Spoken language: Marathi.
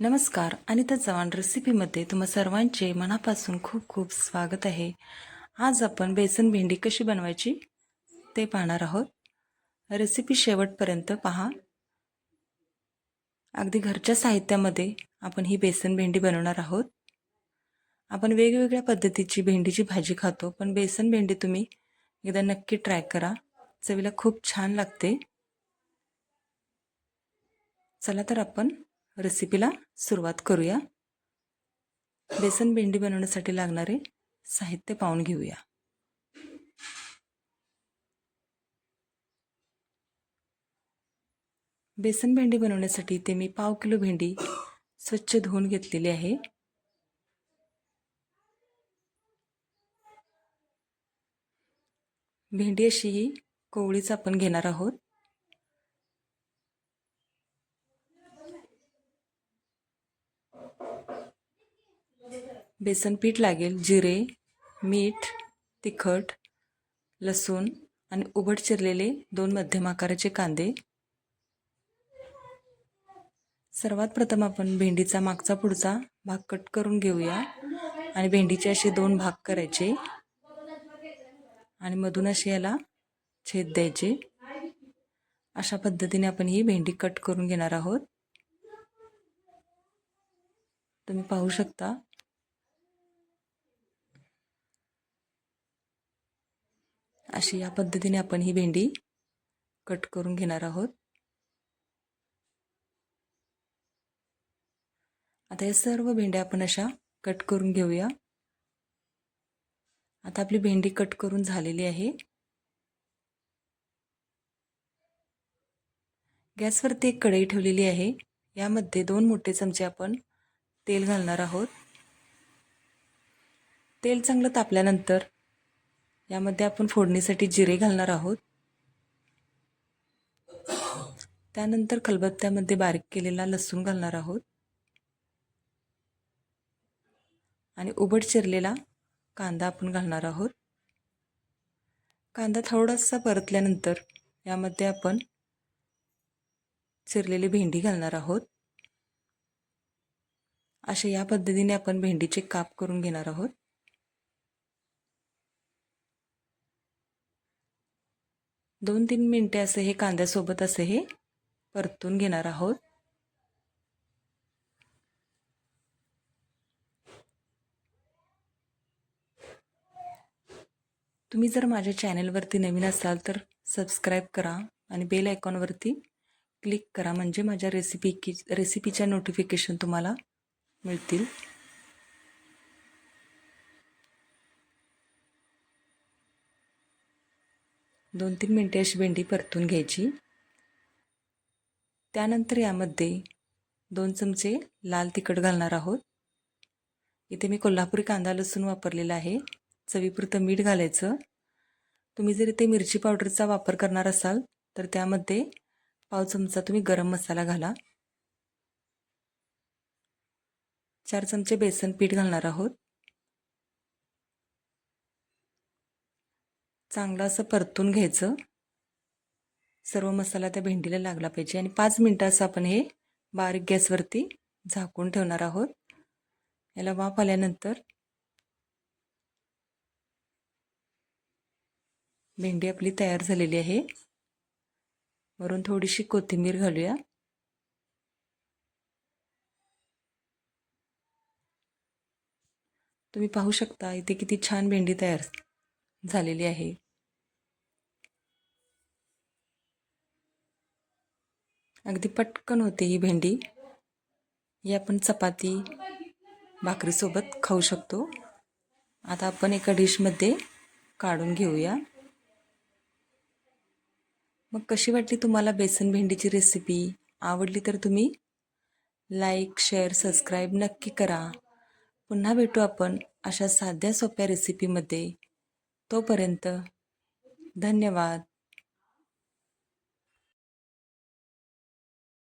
नमस्कार अनिता चव्हाण रेसिपीमध्ये तुम्हा सर्वांचे मनापासून खूप खूप स्वागत आहे. आज आपण बेसन भेंडी कशी बनवायची ते पाहणार आहोत. रेसिपी शेवटपर्यंत पहा. अगदी घरच्या साहित्यामध्ये आपण ही बेसन भेंडी बनवणार आहोत. आपण वेगवेगळ्या पद्धतीची भेंडीची भाजी खातो पण बेसन भेंडी तुम्ही एकदा नक्की ट्राय करा. चवीला खूप छान लागते. चला तर आपण रेसिपीला सुरुवात करूया. बेसन भेंडी बनवण्यासाठी लागणारे साहित्य पाहून घेऊया. बेसन भेंडी बनवण्यासाठी ते मी पाव किलो भेंडी स्वच्छ धुवून घेतलेली आहे. भेंडी अशी ही कोवळीच आपण घेणार आहोत. बेसन पीठ लागेल जिरे मीठ तिखट लसूण आणि उभट चिरलेले दोन मध्यम आकाराचे कांदे. सर्वात प्रथम आपण भेंडीचा मागचा पुढचा भाग कट करून घेऊया आणि भेंडीचे असे दोन भाग करायचे आणि मधून असे याला छेद द्यायचे. अशा पद्धतीने आपण ही भेंडी कट करून घेणार आहोत. तुम्ही पाहू शकता अशी या पद्धतीने आपण ही भेंडी कट करून घेणार आहोत. आता या सर्व भेंड्या आपण अशा कट करून घेऊया. आता आपली भेंडी कट करून झालेली आहे. गॅसवरती एक कढई ठेवलेली आहे. यामध्ये दोन मोठे चमचे आपण तेल घालणार आहोत. तेल चांगलं तापल्यानंतर यामध्ये आपण फोडणीसाठी जिरे घालणार आहोत. त्यानंतर खलबत्त्यामध्ये बारीक केलेला लसूण घालणार आहोत. आणि उबट चिरलेला कांदा आपण घालणार आहोत. कांदा थोडासा परतल्यानंतर यामध्ये आपण चिरलेली भेंडी घालणार आहोत. अशा या पद्धतीने आपण भेंडीचे काप करून घेणार आहोत. दोन तीन मिनटे असे हे कांद्यासोबत असे हे परतून घेणार आहोत. तुम्ही जर माझ्या चॅनेलवरती नवीन असाल तर सबस्क्राईब करा आणि बेल आयकॉनवरती क्लिक करा. म्हणजे माझ्या रेसिपी की रेसिपीच्या नोटिफिकेशन तुम्हाला मिळतील. दोन तीन मिनटे अशी भेंडी परतून घ्यायची. त्यानंतर यामध्ये दोन चमचे लाल तिखट घालणार आहोत. इथे मी कोल्हापुरी कांदा लसूण वापरलेला आहे. चवीपुरतं मीठ घालायचं. तुम्ही जर इथे मिरची पावडरचा वापर करणार असाल तर त्यामध्ये पाव चमचा तुम्ही गरम मसाला घाला. चार चमचे बेसन पीठ घालणार आहोत. चांगलं असं परतून घ्यायचं. सर्व मसाला त्या भेंडीला लागला पाहिजे आणि पाच मिनटं असं आपण हे बारीक गॅसवरती झाकून ठेवणार आहोत. याला वाफ आल्यानंतर भेंडी आपली तयार झालेली आहे. वरून थोडीशी कोथिंबीर घालूया. तुम्ही पाहू शकता इथे किती छान भेंडी तयार झालेली आहे. अगदी पटकन होते ही भेंडी. ही आपण चपाती भाकरीसोबत खाऊ शकतो. आता आपण एका डिशमध्ये काढून घेऊया. मग कशी वाटली तुम्हाला बेसन भेंडीची रेसिपी आवडली तर तुम्ही लाईक शेअर सबस्क्राईब नक्की करा. पुन्हा भेटू आपण अशा साध्या सोप्या रेसिपीमध्ये तोपर्यंत धन्यवाद.